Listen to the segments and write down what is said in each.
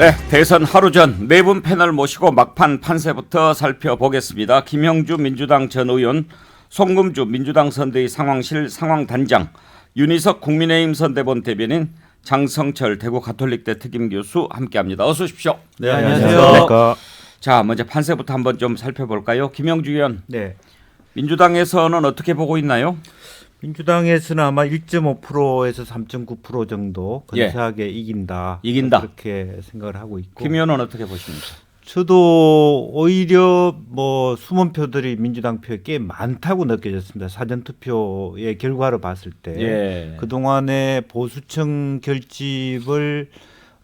네, 대선 하루 전 네 분 패널 모시고 막판 판세부터 살펴보겠습니다. 김영주 민주당 전 의원, 송금주 민주당 선대위 상황실 상황단장, 윤희석 국민의힘 선대본 대변인, 장성철 대구 가톨릭대 특임 교수 함께합니다. 어서 오십시오. 네, 안녕하세요. 자, 먼저 판세부터 한번 좀 살펴볼까요? 김영주 의원, 네. 민주당에서는 어떻게 보고 있나요? 민주당에서는 아마 1.5%에서 3.9% 정도 예. 근사하게 이긴다. 이긴다. 그렇게 생각을 하고 있고. 김 의원은 어떻게 보십니까? 저도 오히려 뭐 숨은 표들이 민주당 표에 꽤 많다고 느껴졌습니다. 사전 투표의 결과를 봤을 때 예. 그동안의 보수층 결집을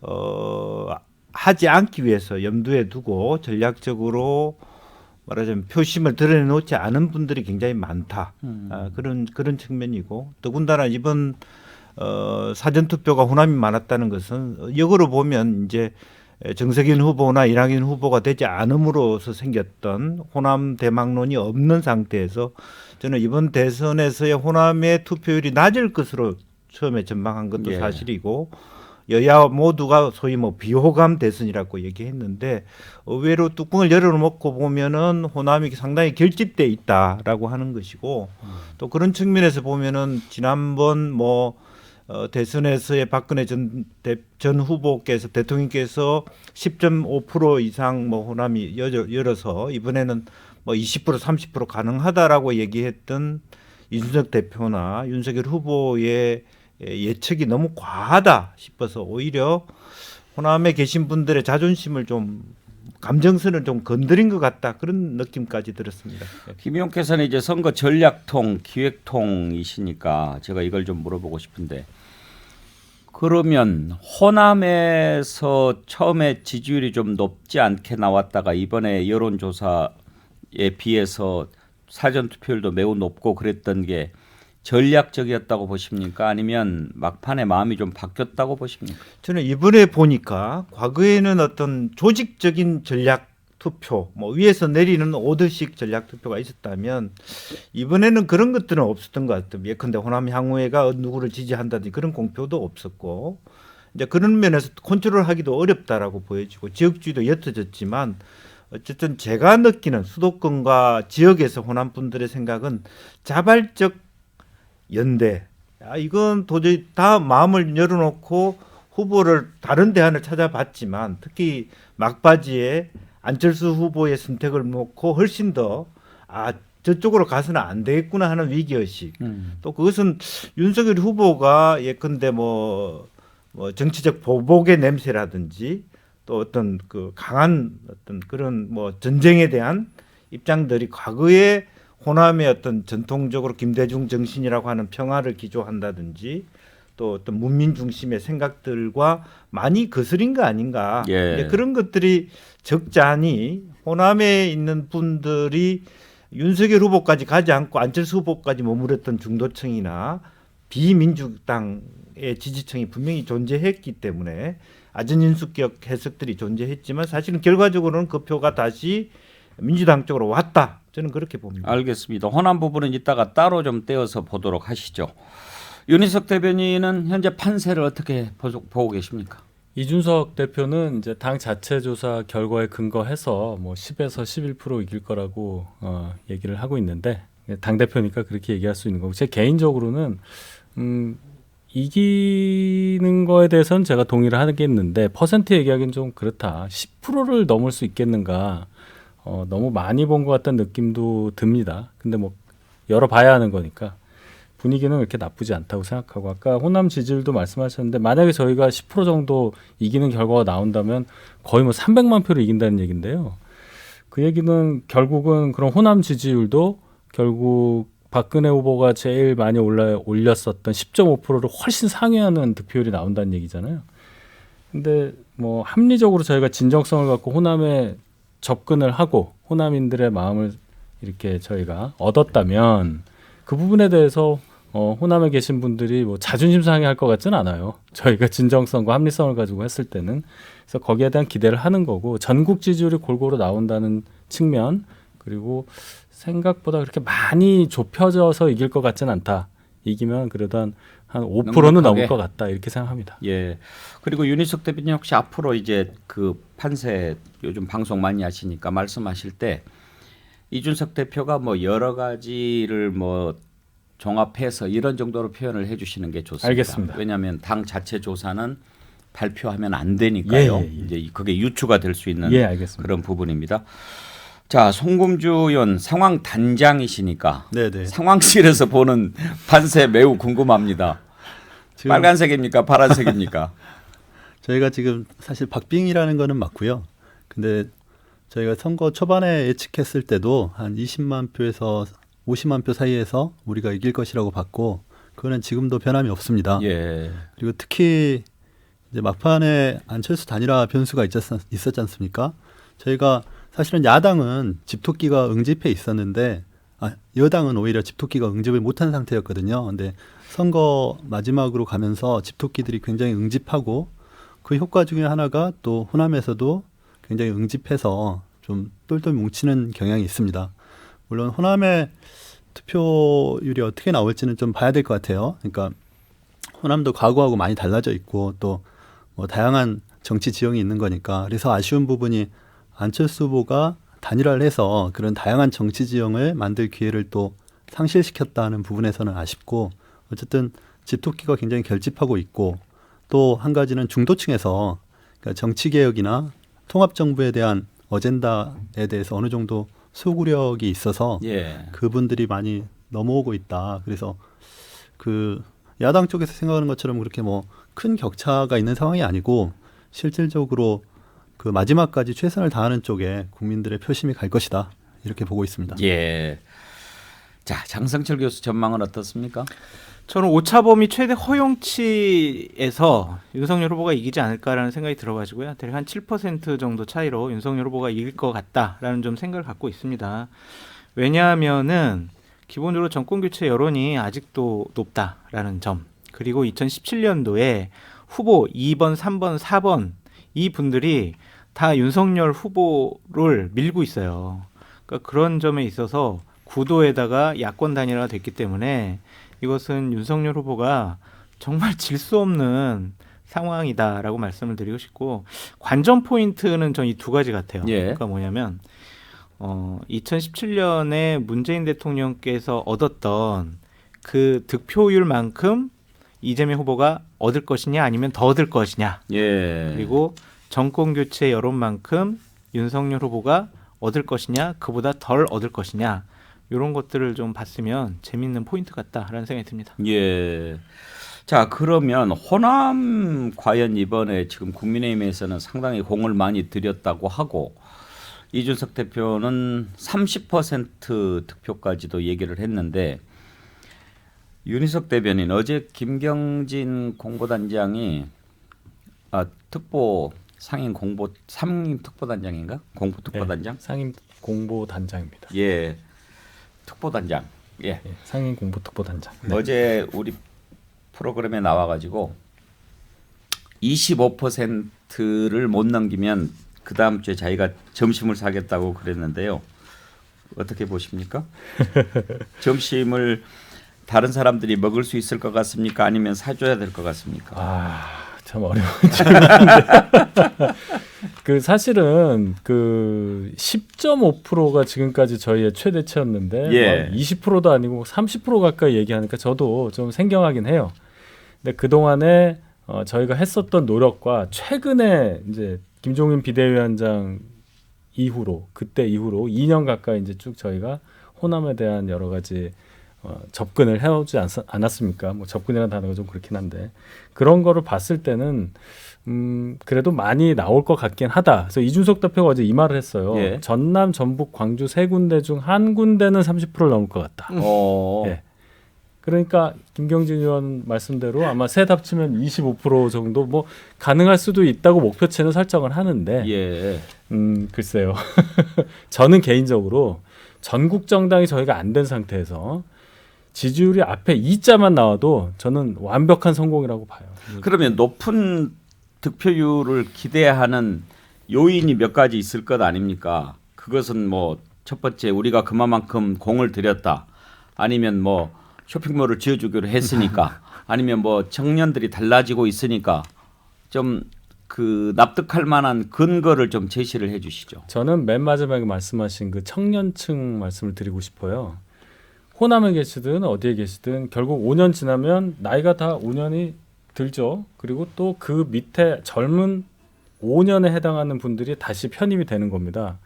어 하지 않기 위해서 염두에 두고 전략적으로 말하자면 표심을 드러내놓지 않은 분들이 굉장히 많다. 음. 아, 그런 그런 측면이고 더군다나 이번 어, 사전 투표가 호남이 많았다는 것은 역으로 보면 이제 정세균 후보나 이낙연 후보가 되지 않음으로써 생겼던 호남 대망론이 없는 상태에서 저는 이번 대선에서의 호남의 투표율이 낮을 것으로 처음에 전망한 것도 예. 사실이고 여야 모두가 소위 뭐 비호감 대선이라고 얘기했는데 의외로 뚜껑을 열어놓고 보면은 호남이 상당히 결집돼 있다라고 하는 것이고 또 그런 측면에서 보면은 지난번 뭐 어, 대선에서의 박근혜 전, 대, 전 후보께서 대통령께서 10.5% 이상 뭐 호남이 열어, 열어서 이번에는 뭐 20% 30% 가능하다라고 얘기했던 이준석 대표나 윤석열 후보의 예, 예측이 너무 과하다 싶어서 오히려 호남에 계신 분들의 자존심을 좀 감정선을 좀 건드린 것 같다 그런 느낌까지 들었습니다. 예. 김 의원께서는 이제 선거 전략통, 기획통이시니까 제가 이걸 좀 물어보고 싶은데 그러면 호남에서 처음에 지지율이 좀 높지 않게 나왔다가 이번에 여론조사에 비해서 사전 투표율도 매우 높고 그랬던 게 전략적이었다고 보십니까? 아니면 막판에 마음이 좀 바뀌었다고 보십니까? 저는 이번에 보니까 과거에는 어떤 조직적인 전략 투표, 뭐 위에서 내리는 오드식 전략 투표가 있었다면 이번에는 그런 것들은 없었던 것 같아요. 예컨대 호남 향후회가 누구를 지지한다든지 그런 공표도 없었고 이제 그런 면에서 컨트롤하기도 어렵다라고 보여지고 지역주의도 옅어졌지만 어쨌든 제가 느끼는 수도권과 지역에서 호남 분들의 생각은 자발적 연대. 아, 이건 도저히 다 마음을 열어놓고 후보를 다른 대안을 찾아봤지만 특히 막바지에 안철수 후보의 선택을 놓고 훨씬 더 아, 저쪽으로 가서는 안 되겠구나 하는 위기의식. 또 그것은 윤석열 후보가 예컨대 뭐, 뭐 정치적 보복의 냄새라든지 또 어떤 그 강한 어떤 그런 뭐 전쟁에 대한 입장들이 과거에 호남의 어떤 전통적으로 김대중 정신이라고 하는 평화를 기조한다든지 또 어떤 문민 중심의 생각들과 많이 거스린 거 아닌가. 예. 그런 것들이 적잖이 호남에 있는 분들이 윤석열 후보까지 가지 않고 안철수 후보까지 머무렀던 중도층이나 비민주당의 지지층이 분명히 존재했기 때문에 아전인수격 해석들이 존재했지만 사실은 결과적으로는 그 표가 다시 민주당 쪽으로 왔다. 저는 그렇게 봅니다. 알겠습니다. 호남 부분은 이따가 따로 좀 떼어서 보도록 하시죠. 윤희석 대변인은 현재 판세를 어떻게 보- 보고 계십니까? 이준석 대표는 이제 당 자체 조사 결과에 근거해서 뭐 10에서 11% 이길 거라고 어, 얘기를 하고 있는데 당 대표니까 그렇게 얘기할 수 있는 거고 제 개인적으로는 음, 이기는 거에 대해서는 제가 동의를 하겠는데 퍼센트 얘기하기는 좀 그렇다. 10%를 넘을 수 있겠는가? 어, 너무 많이 본 것 같다는 느낌도 듭니다. 근데 뭐 열어봐야 하는 거니까 분위기는 그렇게 나쁘지 않다고 생각하고 아까 호남 지지율도 말씀하셨는데 만약에 저희가 10% 정도 이기는 결과가 나온다면 거의 뭐 300만 표를 이긴다는 얘긴데요. 그 얘기는 결국은 그런 호남 지지율도 결국 박근혜 후보가 제일 많이 올라 올렸었던 10.5%를 훨씬 상회하는 득표율이 나온다는 얘기잖아요. 근데 뭐 합리적으로 저희가 진정성을 갖고 호남에 접근을 하고 호남인들의 마음을 이렇게 저희가 얻었다면 그 부분에 대해서 어, 호남에 계신 분들이 뭐 자존심 상해할 것 같지는 않아요. 저희가 진정성과 합리성을 가지고 했을 때는 그래서 거기에 대한 기대를 하는 거고 전국 지지율이 골고루 나온다는 측면 그리고 생각보다 그렇게 많이 좁혀져서 이길 것 같지는 않다. 이기면 그래도 한 한 5%는 넉넉하게. 넘을 것 같다 이렇게 생각합니다. 예. 그리고 윤희석 대표님 혹시 앞으로 이제 그 판세 요즘 방송 많이 하시니까 말씀하실 때 이준석 대표가 뭐 여러 가지를 뭐 종합해서 이런 정도로 표현을 해주시는 게 좋습니다. 알겠습니다. 왜냐하면 당 자체 조사는 발표하면 안 되니까요. 예, 예, 예. 이제 그게 유추가 될 수 있는 예. 그런 부분입니다. 자, 송금주 의원 상황 단장이시니까 네네. 상황실에서 보는 판세 매우 궁금합니다. 지금 빨간색입니까? 파란색입니까? 저희가 지금 사실 박빙이라는 거는 맞고요. 근데 저희가 선거 초반에 예측했을 때도 한 20만 표에서 50만 표 사이에서 우리가 이길 것이라고 봤고 그거는 지금도 변함이 없습니다. 예. 그리고 특히 이제 막판에 안철수 단일화 변수가 있었, 있었지 않습니까? 저희가 사실은 야당은 집토끼가 응집해 있었는데 아, 여당은 오히려 집토끼가 응집을 못한 상태였거든요. 근데 선거 마지막으로 가면서 집토끼들이 굉장히 응집하고 그 효과 중에 하나가 또 호남에서도 굉장히 응집해서 좀 똘똘 뭉치는 경향이 있습니다. 물론 호남의 투표율이 어떻게 나올지는 좀 봐야 될 것 같아요. 그러니까 호남도 과거하고 많이 달라져 있고 또 뭐 다양한 정치 지형이 있는 거니까 그래서 아쉬운 부분이 안철수 후보가 단일화를 해서 그런 다양한 정치 지형을 만들 기회를 또 상실시켰다는 부분에서는 아쉽고 어쨌든 집토끼가 굉장히 결집하고 있고 또 한 가지는 중도층에서 그러니까 정치 개혁이나 통합 정부에 대한 어젠다에 대해서 어느 정도 소구력이 있어서 예. 그분들이 많이 넘어오고 있다. 그래서 그 야당 쪽에서 생각하는 것처럼 그렇게 뭐 큰 격차가 있는 상황이 아니고 실질적으로 그 마지막까지 최선을 다하는 쪽에 국민들의 표심이 갈 것이다. 이렇게 보고 있습니다. 예. 자, 장성철 교수 전망은 어떻습니까? 저는 오차범위 최대 허용치에서 윤석열 후보가 이기지 않을까라는 생각이 들어가지고요. 대략 한 7% 정도 차이로 윤석열 후보가 이길 것 같다라는 좀 생각을 갖고 있습니다. 왜냐하면은 기본적으로 정권 교체 여론이 아직도 높다라는 점. 그리고 2017년도에 후보 2번, 3번, 4번 이 분들이 다 윤석열 후보를 밀고 있어요. 그러니까 그런 점에 있어서 구도에다가 야권 단일화가 됐기 때문에 이것은 윤석열 후보가 정말 질 수 없는 상황이다라고 말씀을 드리고 싶고 관전 포인트는 전 이 두 가지 같아요. 예. 그러니까 뭐냐면 어 2017년에 문재인 대통령께서 얻었던 그 득표율만큼 이재명 후보가 얻을 것이냐 아니면 더 얻을 것이냐 예. 그리고 정권 교체 여론만큼 윤석열 후보가 얻을 것이냐 그보다 덜 얻을 것이냐 이런 것들을 좀 봤으면 재밌는 포인트 같다라는 생각이 듭니다. 예. 자, 그러면 호남 과연 이번에 지금 국민의힘에서는 상당히 공을 많이 들였다고 하고 이준석 대표는 30% 득표까지도 얘기를 했는데 윤희석 대변인 어제 김경진 공보단장이 아, 특보 상임 공보 상임 특보단장인가? 공보 특보단장? 네, 상임 공보 단장입니다. 예. 특보단장. 예. 예, 상임 공보 특보 단장. 네. 어제 우리 프로그램에 나와가지고 25%를 못 넘기면 그 다음 주에 자기가 점심을 사겠다고 그랬는데요. 어떻게 보십니까? 점심을 다른 사람들이 먹을 수 있을 것 같습니까? 아니면 사줘야 될 것 같습니까? 아, 참 어려운 질문인데. 그 사실은 그 10.5%가 지금까지 저희의 최대치였는데 예. 20%도 아니고 30% 가까이 얘기하니까 저도 좀 생경하긴 해요. 근데 그 동안에 어, 저희가 했었던 노력과 최근에 이제 김종인 비대위원장 이후로 그때 이후로 2년 가까이 이제 쭉 저희가 호남에 대한 여러 가지 어, 접근을 해오지 않, 않았습니까? 뭐 접근이라는 단어가 좀 그렇긴 한데 그런 거를 봤을 때는 음 그래도 많이 나올 것 같긴 하다. 그래서 이준석 대표가 어제 이 말을 했어요. 예. 전남, 전북, 광주 세 군데 중 한 군데는 30%를 넘을 것 같다. 어, 예. 그러니까 김경진 의원 말씀대로 아마 셋 합치면 25% 정도 뭐 가능할 수도 있다고 목표치는 설정을 하는데 예. 음 글쎄요. 저는 개인적으로 전국 정당이 저희가 안 된 상태에서 지지율이 앞에 2자만 나와도 저는 완벽한 성공이라고 봐요. 그러면 높은 득표율을 기대하는 요인이 몇 가지 있을 것 아닙니까? 그것은 뭐 첫 번째 우리가 그만큼 공을 들였다. 아니면 뭐 쇼핑몰을 지어주기로 했으니까. 아니면 뭐 청년들이 달라지고 있으니까 좀 그 납득할 만한 근거를 좀 제시를 해 주시죠. 저는 맨 마지막에 말씀하신 그 청년층 말씀을 드리고 싶어요. 호남에 계시든 어디에 계시든 결국 5년 지나면 나이가 다 5년이 들죠. 그리고 또 그 밑에 젊은 5년에 해당하는 분들이 다시 편입이 되는 겁니다.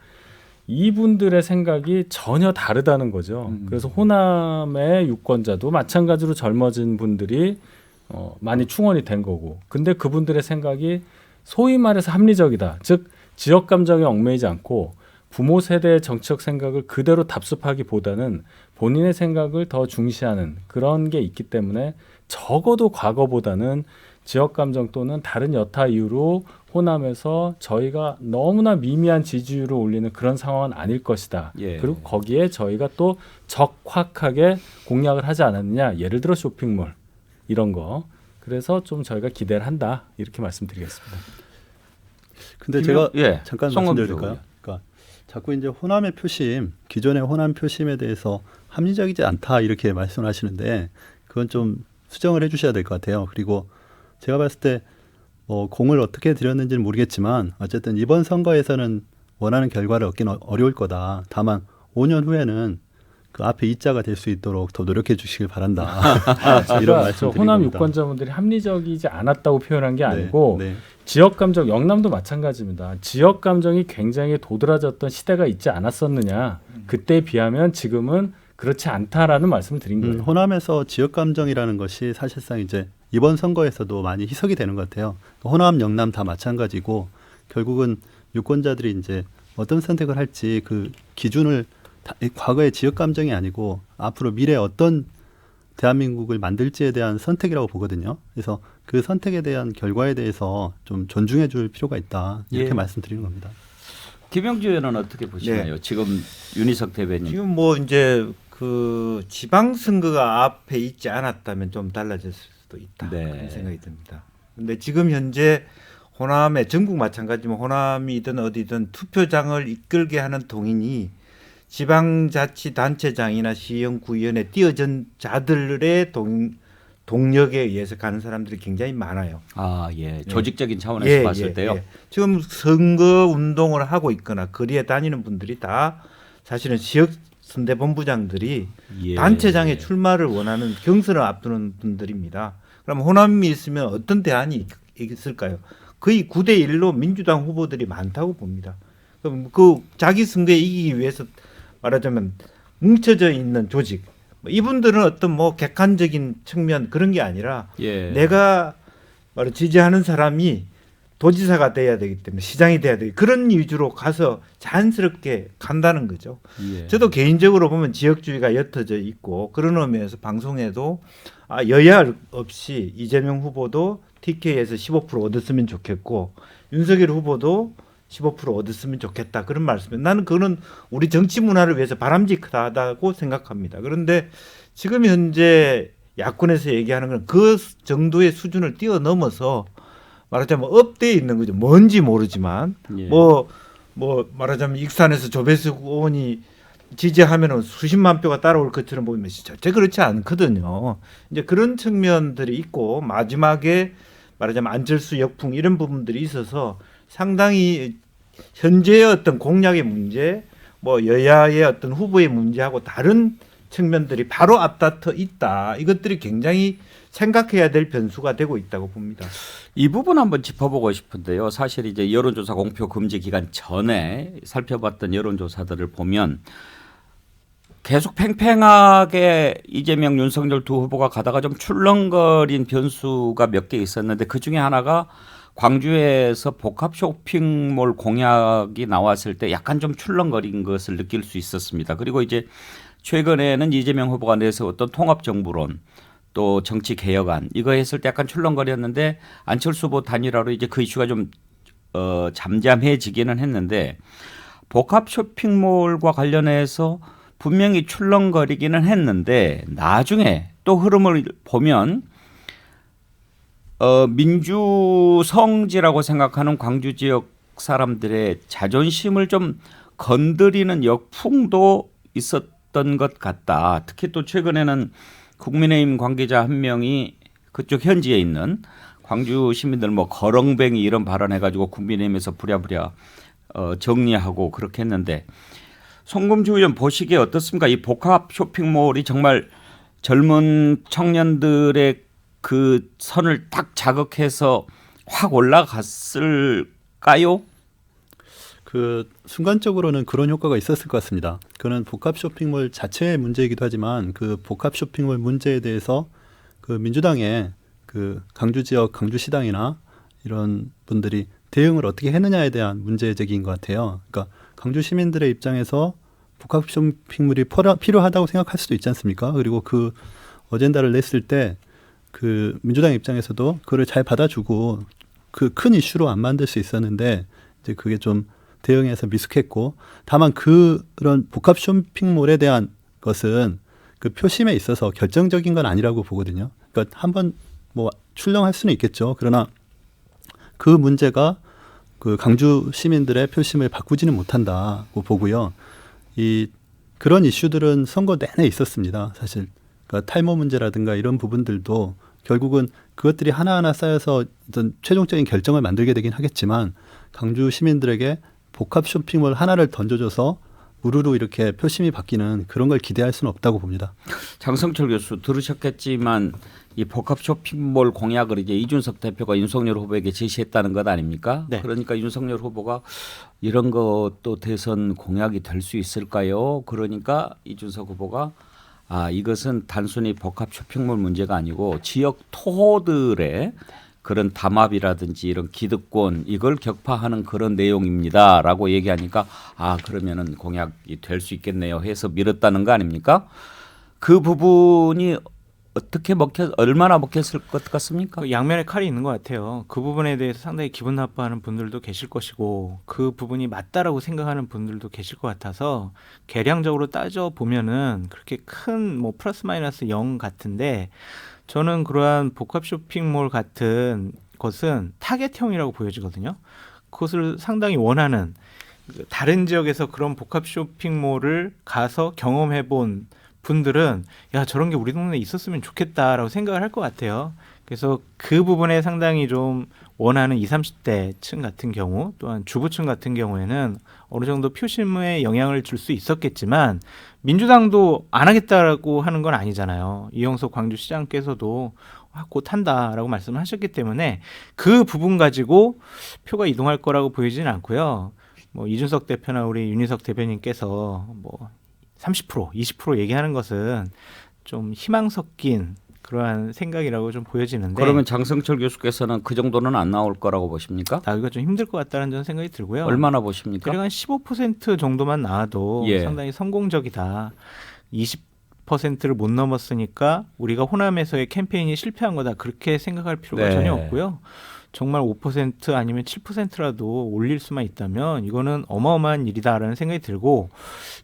이분들의 생각이 전혀 다르다는 거죠. 음. 그래서 호남의 유권자도 마찬가지로 젊어진 분들이 어, 많이 충원이 된 거고. 근데 그분들의 생각이 소위 말해서 합리적이다. 즉 지역 감정에 얽매이지 않고 부모 세대의 정치적 생각을 그대로 답습하기보다는 본인의 생각을 더 중시하는 그런 게 있기 때문에 적어도 과거보다는 지역 감정 또는 다른 여타 이유로 호남에서 저희가 너무나 미미한 지지율을 올리는 그런 상황은 아닐 것이다. 예. 그리고 거기에 저희가 또 적확하게 공약을 하지 않았느냐. 예를 들어 쇼핑몰 이런 거. 그래서 좀 저희가 기대를 한다. 이렇게 말씀드리겠습니다. 근데 제가 예, 잠깐 송원주 말씀드릴까요? 자꾸 이제 호남의 표심, 기존의 호남 표심에 대해서 합리적이지 않다 이렇게 말씀을 하시는데 그건 좀 수정을 해주셔야 될 것 같아요. 그리고 제가 봤을 때뭐 공을 어떻게 들였는지는 모르겠지만 어쨌든 이번 선거에서는 원하는 결과를 얻기는 어- 어려울 거다. 다만 5년 후에는 그 앞에 이자가 될 수 있도록 더 노력해 주시길 바란다. 이런 제가 말씀 호남. 유권자분들이 합리적이지 않았다고 표현한 게 네, 아니고 네. 지역 감정 영남도 마찬가지입니다. 지역 감정이 굉장히 도드라졌던 시대가 있지 않았었느냐. 그때에 비하면 지금은 그렇지 않다라는 말씀을 드린 거예요. 음, 호남에서 지역 감정이라는 것이 사실상 이제 이번 선거에서도 많이 희석이 되는 것 같아요. 호남, 영남 다 마찬가지고 결국은 유권자들이 이제 어떤 선택을 할지 그 기준을 과거의 지역 감정이 아니고 앞으로 미래 어떤 대한민국을 만들지에 대한 선택이라고 보거든요. 그래서 그 선택에 대한 결과에 대해서 좀 존중해 줄 필요가 있다. 이렇게 예. 말씀드리는 겁니다. 김영주 의원은 어떻게 보시나요? 지금 윤희석 대변인. 지금 뭐 이제 그 지방 선거가 앞에 있지 않았다면 좀 달라졌을 수도 있다 네. 그런 생각이 듭니다. 근데 지금 현재 호남에 전국 마찬가지지만 호남이든 어디든 투표장을 이끌게 하는 동인이 지방자치단체장이나 시형 구의원에 띄어진 자들의 동, 동력에 의해서 가는 사람들이 굉장히 많아요. 아, 예. 조직적인 차원에서 예, 봤을 예, 때요. 예. 지금 선거 운동을 하고 있거나 거리에 다니는 분들이 다 사실은 지역 선대 본부장들이 예. 단체장에 출마를 원하는 경선을 앞두는 분들입니다. 그럼 호남이 있으면 어떤 대안이 있- 있을까요? 거의 9대 1로 민주당 후보들이 많다고 봅니다. 그럼 그 자기 선거에 이기기 위해서 말하자면 뭉쳐져 있는 조직 뭐 이분들은 어떤 뭐 객관적인 측면 그런 게 아니라 예. 내가 바로 지지하는 사람이 도지사가 돼야 되기 때문에 시장이 돼야 되기 그런 위주로 가서 자연스럽게 간다는 거죠. 예. 저도 개인적으로 보면 지역주의가 옅어져 있고 그런 의미에서 방송에도 아, 여야 없이 이재명 후보도 TK에서 15% 얻었으면 좋겠고 윤석열 후보도 15% 얻었으면 좋겠다 그런 말씀이 나는 그거는 우리 정치 문화를 위해서 바람직하다고 생각합니다. 그런데 지금 현재 야권에서 얘기하는 건 그 정도의 수준을 뛰어넘어서 말하자면 업되어 있는 거죠. 뭔지 모르지만 예. 뭐, 뭐 말하자면 익산에서 조배수 의원이 지지하면은 수십만 표가 따라올 것처럼 보이면 절대 그렇지 않거든요. 이제 그런 측면들이 있고 마지막에 말하자면 안철수 역풍 이런 부분들이 있어서 상당히 현재의 어떤 공약의 문제, 뭐 여야의 어떤 후보의 문제하고 다른 측면들이 바로 앞다퉈 있다. 이것들이 굉장히 생각해야 될 변수가 되고 있다고 봅니다. 이 부분 한번 짚어보고 싶은데요. 사실 이제 여론조사 공표 금지 기간 전에 살펴봤던 여론조사들을 보면 계속 팽팽하게 이재명, 윤석열 두 후보가 가다가 좀 출렁거린 변수가 몇 개 있었는데 그 중에 하나가 광주에서 복합 쇼핑몰 공약이 나왔을 때 약간 좀 출렁거린 것을 느낄 수 있었습니다. 그리고 이제 최근에는 이재명 후보가 내세웠던 통합 정부론 또 정치 개혁안 이거 했을 때 약간 출렁거렸는데 안철수 후보 단일화로 이제 그 이슈가 좀 어, 잠잠해지기는 했는데 복합 쇼핑몰과 관련해서 분명히 출렁거리기는 했는데 나중에 또 흐름을 보면 어, 민주성지라고 생각하는 광주 지역 사람들의 자존심을 좀 건드리는 역풍도 있었던 것 같다. 특히 또 최근에는 국민의힘 관계자 한 명이 그쪽 현지에 있는 광주 시민들 뭐 거렁뱅이 이런 발언해가지고 국민의힘에서 부랴부랴 어, 정리하고 그렇게 했는데 송금주 의원 보시기에 어떻습니까? 이 복합 쇼핑몰이 정말 젊은 청년들의 그 선을 딱 자극해서 확 올라갔을까요? 그 순간적으로는 그런 효과가 있었을 것 같습니다. 그는 복합 쇼핑몰 자체의 문제이기도 하지만 그 복합 쇼핑몰 문제에 대해서 그 민주당의 그 강주 지역 강주 시당이나 이런 분들이 대응을 어떻게 했느냐에 대한 문제 제기인 것 같아요. 그러니까 강주 시민들의 입장에서 복합 쇼핑몰이 필요하다고 생각할 수도 있지 않습니까? 그리고 그 어젠다를 냈을 때 그 민주당 입장에서도 그걸 잘 받아주고 그 큰 이슈로 안 만들 수 있었는데 이제 그게 좀 대응해서 미숙했고 다만 그런 복합 쇼핑몰에 대한 것은 그 표심에 있어서 결정적인 건 아니라고 보거든요. 그러니까 한번 뭐 출렁할 수는 있겠죠. 그러나 그 문제가 그 강주 시민들의 표심을 바꾸지는 못한다고 보고요. 이 그런 이슈들은 선거 내내 있었습니다. 사실 그러니까 탈모 문제라든가 이런 부분들도 결국은 그것들이 하나하나 쌓여서 어떤 최종적인 결정을 만들게 되긴 하겠지만 강주 시민들에게 복합 쇼핑몰 하나를 던져줘서 우르르 이렇게 표심이 바뀌는 그런 걸 기대할 수는 없다고 봅니다. 장성철 교수 들으셨겠지만 이 복합 쇼핑몰 공약을 이제 이준석 대표가 윤석열 후보에게 제시했다는 것 아닙니까? 네. 그러니까 윤석열 후보가 이런 것도 대선 공약이 될 수 있을까요? 그러니까 이준석 후보가 아 이것은 단순히 복합 쇼핑몰 문제가 아니고 지역 토호들의 그런 담합이라든지 이런 기득권 이걸 격파하는 그런 내용입니다라고 얘기하니까 아 그러면은 공약이 될 수 있겠네요 해서 밀었다는 거 아닙니까? 그 부분이 어떻게 먹혔 얼마나 먹혔을 것 같습니까? 그 양면의 칼이 있는 것 같아요. 그 부분에 대해서 상당히 기분 나빠하는 분들도 계실 것이고 그 부분이 맞다라고 생각하는 분들도 계실 것 같아서 계량적으로 따져 보면은 그렇게 큰 뭐 플러스 마이너스 0 같은데 저는 그러한 복합 쇼핑몰 같은 것은 타겟형이라고 보여지거든요. 그것을 상당히 원하는 그 다른 지역에서 그런 복합 쇼핑몰을 가서 경험해 본 분들은 야 저런 게 우리 동네에 있었으면 좋겠다라고 생각을 할 것 같아요. 그래서 그 부분에 상당히 좀 원하는 20, 30대 층 같은 경우 또한 주부층 같은 경우에는 어느 정도 표심에 영향을 줄 수 있었겠지만 민주당도 안 하겠다라고 하는 건 아니잖아요. 이영석 광주시장께서도 아, 곧 한다라고 말씀을 하셨기 때문에 그 부분 가지고 표가 이동할 거라고 보이지는 않고요. 뭐 이준석 대표나 우리 윤희석 대변인께서 뭐 30%, 20% 얘기하는 것은 좀 희망 섞인 그러한 생각이라고 좀 보여지는데 그러면 장성철 교수께서는 그 정도는 안 나올 거라고 보십니까? 나기가 좀 힘들 것 같다는 저는 생각이 들고요. 얼마나 보십니까? 대략 한15% 정도만 나와도 예. 상당히 성공적이다. 20%를 못 넘었으니까 우리가 호남에서의 캠페인이 실패한 거다. 그렇게 생각할 필요가 네. 전혀 없고요. 정말 5% 아니면 7%라도 올릴 수만 있다면 이거는 어마어마한 일이다라는 생각이 들고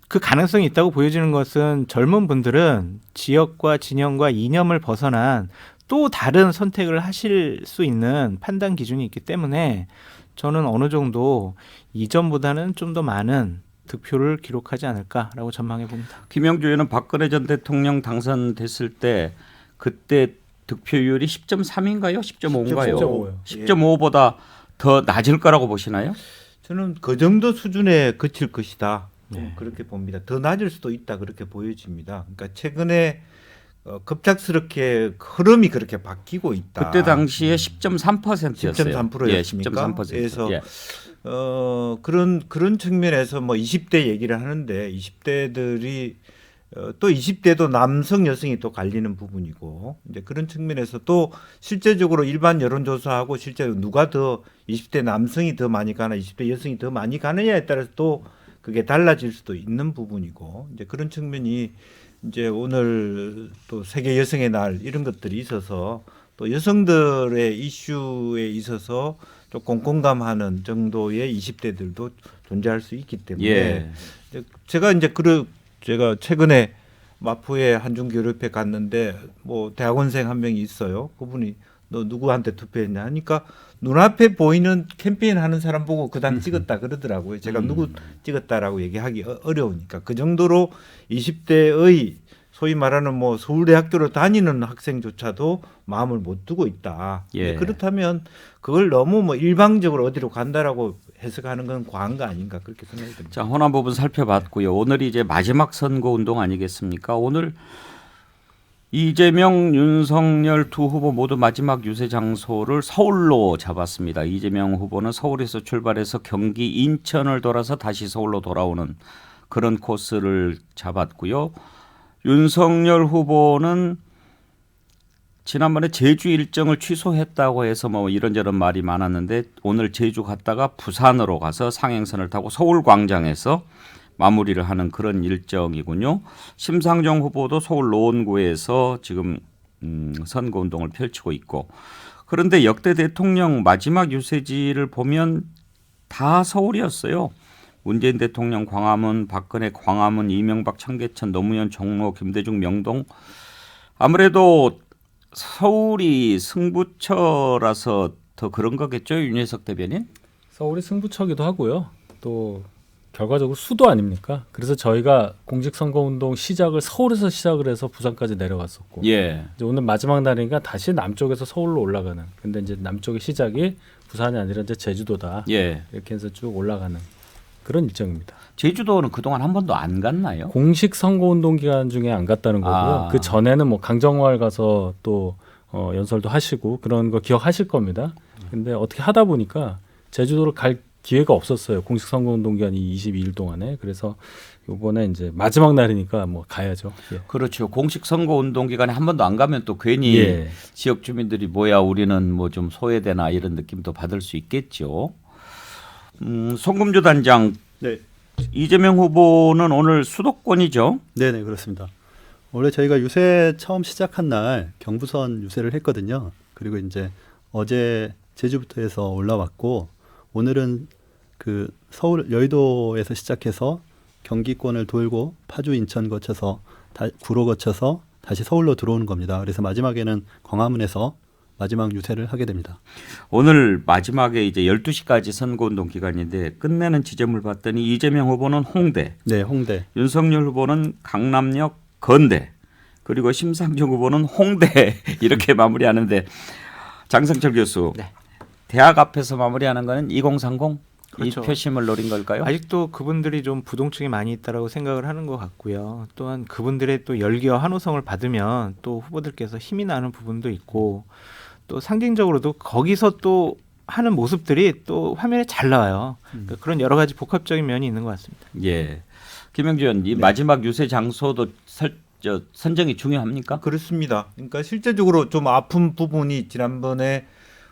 그 가능성이 있다고 보여지는 것은 젊은 분들은 지역과 진영과 이념을 벗어난 또 다른 선택을 하실 수 있는 판단 기준이 있기 때문에 저는 어느 정도 이전보다는 좀 더 많은 득표를 기록하지 않을까라고 전망해 봅니다. 김영주 의원은 박근혜 전 대통령 당선됐을 때 그때 득표율이 10.3인가요? 10.5인가요? 10.5요. 10.5보다 더 낮을 거라고 보시나요? 저는 그 정도 수준에 그칠 것이다. 네. 그렇게 봅니다. 더 낮을 수도 있다 그렇게 보여집니다. 그러니까 최근에 어, 급작스럽게 흐름이 그렇게 바뀌고 있다. 그때 당시에 10.3%였어요. 10.3% 예, 였습니까? 10.3%. 그래서 예. 어, 그런 그런 측면에서 뭐 20대 얘기를 하는데 20대들이 어, 또 20대도 남성 여성이 또 갈리는 부분이고 이제 그런 측면에서 또 실제적으로 일반 여론조사하고 실제 누가 더 20대 남성이 더 많이 가나 20대 여성이 더 많이 가느냐에 따라서 또 그게 달라질 수도 있는 부분이고 이제 그런 측면이 이제 오늘 또 세계 여성의 날 이런 것들이 있어서 또 여성들의 이슈에 있어서 조금 공감하는 정도의 20대들도 존재할 수 있기 때문에 예. 제가 이제 그 제가 최근에 마포에 한중교류협회 갔는데 뭐 대학원생 한 명이 있어요. 그분이 너 누구한테 투표했냐 하니까 눈앞에 보이는 캠페인 하는 사람 보고 그당 찍었다 그러더라고요. 제가 누구 찍었다라고 얘기하기 어- 어려우니까 그 정도로 20대의 소위 말하는 뭐 서울대학교로 다니는 학생조차도 마음을 못 두고 있다. 예. 그렇다면 그걸 너무 뭐 일방적으로 어디로 간다라고 해석하는 건 과한 거 아닌가 그렇게 생각이 듭니다. 자, 호남 부분 살펴봤고요. 오늘이 이제 마지막 선거 운동 아니겠습니까? 오늘 이재명, 윤석열 두 후보 모두 마지막 유세 장소를 서울로 잡았습니다. 이재명 후보는 서울에서 출발해서 경기 인천을 돌아서 다시 서울로 돌아오는 그런 코스를 잡았고요. 윤석열 후보는 지난번에 제주 일정을 취소했다고 해서 뭐 이런저런 말이 많았는데 오늘 제주 갔다가 부산으로 가서 상행선을 타고 서울 광장에서 마무리를 하는 그런 일정이군요. 심상정 후보도 서울 노원구에서 지금 음, 선거 운동을 펼치고 있고 그런데 역대 대통령 마지막 유세지를 보면 다 서울이었어요. 문재인 대통령 광화문, 박근혜 광화문, 이명박 청계천, 노무현 종로, 김대중 명동 아무래도 서울이 승부처라서 더 그런 거겠죠, 윤혜석 대변인? 서울이 승부처기도 하고요. 또 결과적으로 수도 아닙니까? 그래서 저희가 공직선거운동 시작을 서울에서 시작을 해서 부산까지 내려갔었고 예. 이제 오늘 마지막 날이니까 다시 남쪽에서 서울로 올라가는. 근데 이제 남쪽의 시작이 부산이 아니라 이제 제주도다. 예. 이렇게 해서 쭉 올라가는 그런 일정입니다. 제주도는 그동안 한 번도 안 갔나요? 공식 선거운동 기간 중에 안 갔다는 거고요. 아. 그 전에는 뭐 강정마을 가서 또 어, 연설도 하시고 그런 거 기억하실 겁니다. 근데 어떻게 하다 보니까 제주도를 갈 기회가 없었어요. 공식 선거운동 기간이 22일 동안에. 그래서 이번에 이제 마지막 날이니까 뭐 가야죠. 예. 그렇죠. 공식 선거 운동 기간에 한 번도 안 가면 또 괜히 예. 지역 주민들이 뭐야 우리는 뭐 좀 소외되나 이런 느낌도 받을 수 있겠죠. 음, 송금주 단장 네, 이재명 후보는 오늘 수도권이죠. 네, 네 그렇습니다. 원래 저희가 유세 처음 시작한 날 경부선 유세를 했거든요. 그리고 이제 어제 제주부터 해서 올라왔고 오늘은 그 서울 여의도에서 시작해서 경기권을 돌고 파주 인천 거쳐서 다, 구로 거쳐서 다시 서울로 들어오는 겁니다. 그래서 마지막에는 광화문에서 마지막 유세를 하게 됩니다. 오늘 마지막에 이제 12시까지 선거 운동 기간인데 끝내는 지점을 봤더니 이재명 후보는 홍대, 네, 홍대. 윤석열 후보는 강남역 건대, 그리고 심상정 후보는 홍대 이렇게 마무리하는데 장성철 교수 네. 대학 앞에서 마무리하는 거는 2030 그렇죠. 이 표심을 노린 걸까요? 아직도 그분들이 좀 부동층이 많이 있다라고 생각을 하는 것 같고요. 또한 그분들의 또 열기와 환호성을 받으면 또 후보들께서 힘이 나는 부분도 있고 또 상징적으로도 거기서 또 하는 모습들이 또 화면에 잘 나와요. 그러니까 그런 여러 가지 복합적인 면이 있는 것 같습니다. 예. 김영준 이 마지막 유세 장소도 설, 저, 선정이 중요합니까? 그렇습니다. 그러니까 실제적으로 좀 아픈 부분이 지난번에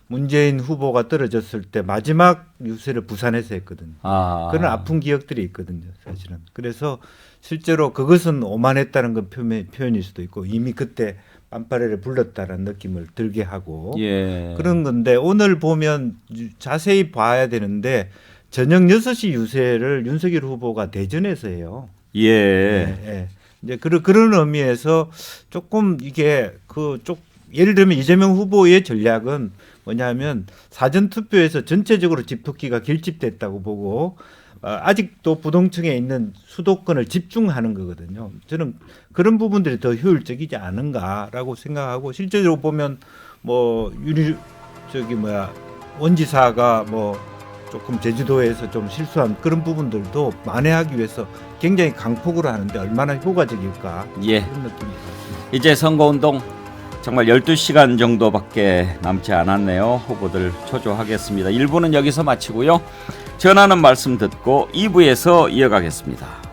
문재인 후보가 떨어졌을 때 마지막 유세를 부산에서 했거든요. 아. 그런 아픈 기억들이 있거든요, 사실은. 그래서 실제로 그것은 오만했다는 건 표현, 표현일 수도 있고 이미 그때 빰빠레를 불렀다는 느낌을 들게 하고 예. 그런 건데 오늘 보면 유- 자세히 봐야 되는데 저녁 6시 유세를 윤석열 후보가 대전에서 해요. 예. 예, 예. 이제 그런 그런 의미에서 조금 이게 그 쪽 예를 들면 이재명 후보의 전략은 뭐냐면 사전 투표에서 전체적으로 집토끼가 결집됐다고 보고 어, 아직도 부동층에 있는 수도권을 집중하는 거거든요. 저는 그런 부분들이 더 효율적이지 않은가라고 생각하고 실제로 보면 뭐 유리 저기 뭐야 원지사가 뭐 조금 제주도에서 좀 실수한 그런 부분들도 만회하기 위해서 굉장히 강폭으로 하는데 얼마나 효과적일까 예. 그런 느낌이 들었습니다. 이제 선거 운동 정말 12시간 정도밖에 남지 않았네요. 후보들 초조하겠습니다. 1부는 여기서 마치고요. 전하는 말씀 듣고 2부에서 이어가겠습니다.